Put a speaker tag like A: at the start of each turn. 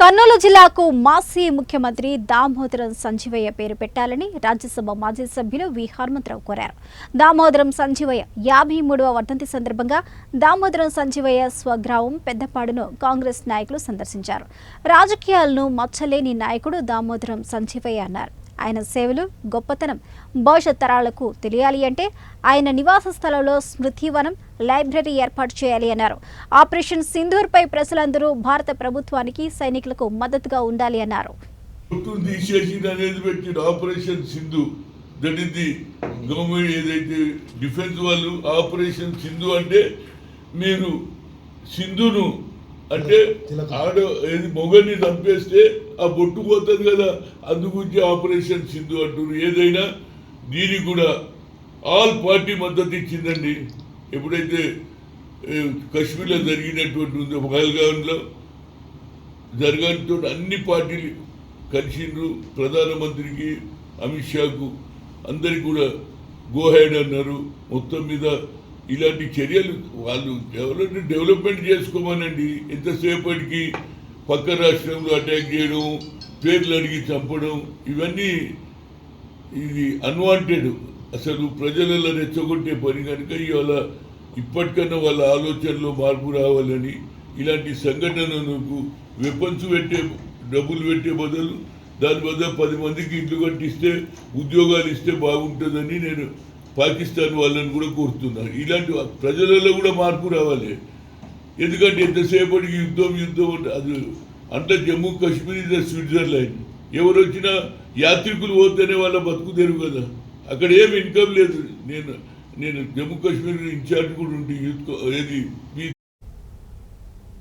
A: కర్నూలు జిల్లాకు మాజీ ముఖ్యమంత్రి దామోదరం సంజీవయ్య పేరు పెట్టాలని రాజ్యసభ మాజీ సభ్యులు వి. హనుమంతరావు కోరారు. దామోదరం సంజీవయ్య యాభై మూడవ వర్ధంతి సందర్భంగా దామోదరం సంజీవయ్య స్వగ్రామం పెద్దపాడును కాంగ్రెస్ నాయకులు సందర్శించారు. రాజకీయాలను మచ్చలేని నాయకుడు దామోదరం సంజీవయ్య అన్నారు. ఆయన సేవలు గొప్పతనం. భవిష్యత్ తరాలకు తెలియాలి అంటే ఆయన నివాస స్థలంలో స్మృతివనం లైబ్రరీ ఏర్పాటు చేయాలి అన్నారు. ఆపరేషన్ సింధూర్పై ప్రజలందరూ భారత ప్రభుత్వానికి సైనికులకు మద్దతుగా ఉండాలి అన్నారు.
B: Operation Sindoor. That is the government ఏదైతే డిఫెన్స్ వాళ్ళు ఆపరేషన్ సింధు అంటే మీరు సింధును అంటే ఆడ ఏది మొగల్ని చంపేస్తే ఆ బొట్టు పోతుంది కదా. అందుగురించి ఆపరేషన్ సింధు అంటున్నారు ఏదైనా దీనికి కూడా ఆల్ పార్టీ మద్దతు ఇచ్చిందండి. ఎప్పుడైతే కశ్మీర్లో జరిగినటువంటి ఉందో పహల్గాన్లో జరగడంతో అన్ని పార్టీలు కలిసిండ్రు. ప్రధానమంత్రికి అమిత్ షాకు అందరికి కూడా గోహెడ్ అన్నారు. మొత్తం మీద ఇలాంటి చర్యలు వాళ్ళు డెవలప్ డెవలప్మెంట్ చేసుకోమనండి. ఎంతసేపటికి పక్క రాష్ట్రంలో అటాక్ చేయడం పేర్లు అడిగి చంపడం ఇవన్నీ ఇది అన్వాంటెడ్ అసలు ప్రజలలో రెచ్చగొట్టే పని కనుక ఇవాళ ఇప్పటికన్నా వాళ్ళ ఆలోచనలో మార్పు రావాలని ఇలాంటి సంఘటనలకు వెపన్స్ పెట్టే డబ్బులు పెట్టే బదులు దాని బదులు పది మందికి ఇల్లు కట్టిస్తే ఉద్యోగాలు ఇస్తే బాగుంటుందని నేను పాకిస్తాన్ వాళ్ళని కూడా కోరుతున్నాను ఇలాంటి ప్రజలలో కూడా మార్పు రావాలి. ఎందుకంటే ఎంతసేపటికి యుద్ధం యుద్ధం అంటే అది అంటే Jammu Kashmir is the Switzerland. ఎవరు వచ్చినా యాత్రికులు పోతేనే వాళ్ళ బతుకు తెరువు కదా. అక్కడ ఏం ఇన్కమ్ లేదు. నేను నేను జమ్మూ కాశ్మీర్ ఇన్ఛార్జ్ కూడా ఉంటే యూత్ ఏది మీ